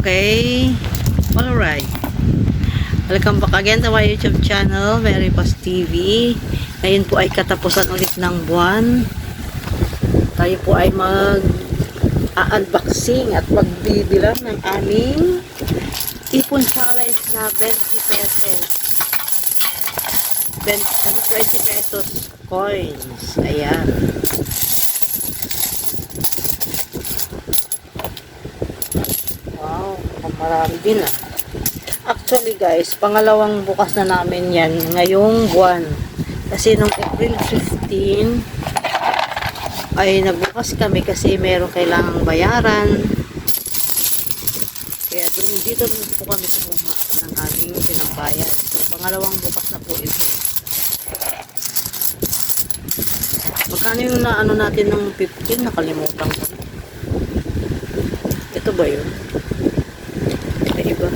Okay. Alright. Welcome back again to my YouTube channel, Mary Paz TV. Ngayon po ay katapusan ulit ng buwan. Tayo po ay mag unboxing at magbibilang ng aming ipon challenge na 20 pesos. 20, 20 pesos coins. Ayan. Wow, mukhang marami din ah. Actually guys, pangalawang bukas na namin yan ngayong buwan. Kasi nung April 15 ay nagbukas kami kasi meron kailangang bayaran. Kaya doon dito po kami kumuha ng aming pinambayad. So pangalawang bukas na po ito. Magkano yung na ano natin ng 15? Nakalimutan ko. Ito ba yun? Ay, iba.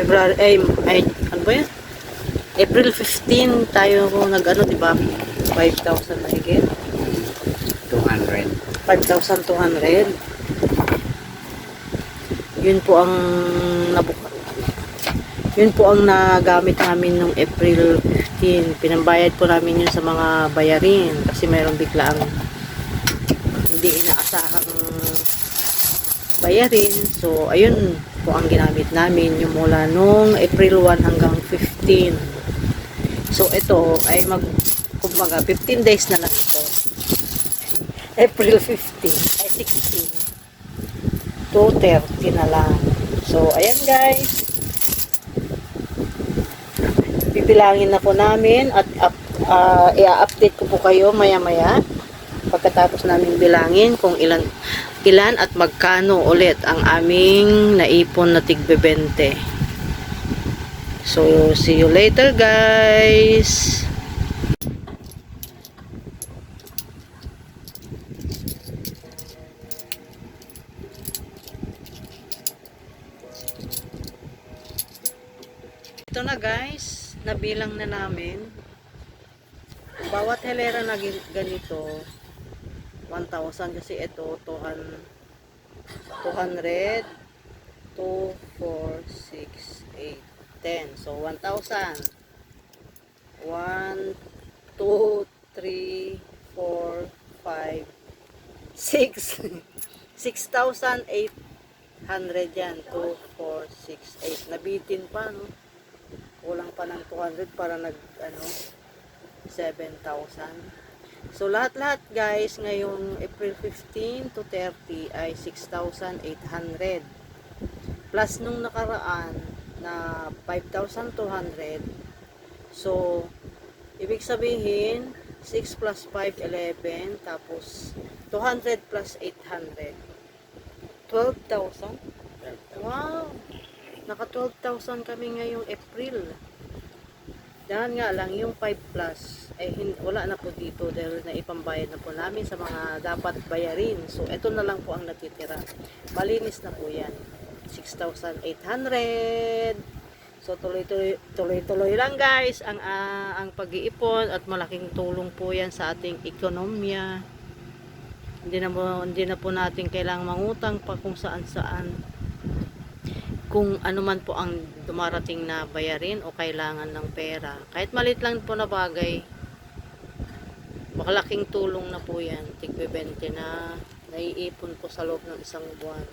February, ay, ay, ano ba yan? April 15 tayo nag-ano, di ba? 5,000 na higit. 200. 5,200. Yun po ang nabuka. Yun po ang nagamit namin nung April 15. Pinambayad po namin yun sa mga bayarin kasi mayroong biglaang hindi inaasahang bayarin. So, ayun po ang ginamit namin yung mula nung April 1 hanggang 15. So, ito ay mag, kumbaga, 15 days na lang ito. April 15 ay 16 to 30 na lang. So, ayan guys. Bibilangin na po namin at up, ah, i-update ko po kayo maya-maya pagkatapos namin bilangin kung ilan ilan at magkano ulit ang aming naipon na tigbebente. So, see you later guys. Ito na guys, nabilang na namin. Bawat helera na ganito, 1,000 kasi ito, 200, 200, 2, 4, 6, 8, 10. So, 1,000. 1, 2, 3, 4, 5, 6. 6,800 yan. 2, 4, 6, 8. Nabitin pa, no? Kulang pa ng 200 para nag, ano, 7,000. So, lahat-lahat guys, ngayong April 15 to 30 ay 6,800. Plus nung nakaraan na 5,200. So, ibig sabihin, 6 plus 5, 11. Tapos, 200 plus 800. 12,000? Wow! Naka 12,000 kami ngayong April. Dahil nga lang, yung 5 plus, hin- wala na po dito dahil naipambayad na po namin sa mga dapat bayarin. So, ito na lang po ang natitira. Malinis na po yan. 6,800. So, tuloy-tuloy lang guys ang, ah, ang pag-iipon at malaking tulong po yan sa ating ekonomiya. Hindi na po, hindi na po natin kailangang mangutang pa kung saan-saan kung ano man po ang dumarating na bayarin o kailangan ng pera. Kahit malit lang po na bagay, makalaking tulong na po yan. Tigbe 20 na naiipon po sa loob ng isang buwan.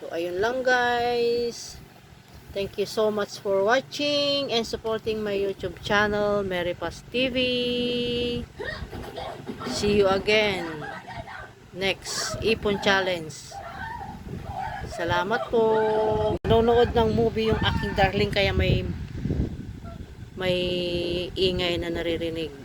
So, ayun lang guys. Thank you so much for watching and supporting my YouTube channel, Mary Paz TV. See you again next Ipon Challenge. Salamat po. Nanonood ng movie yung aking darling kaya may may ingay na naririnig.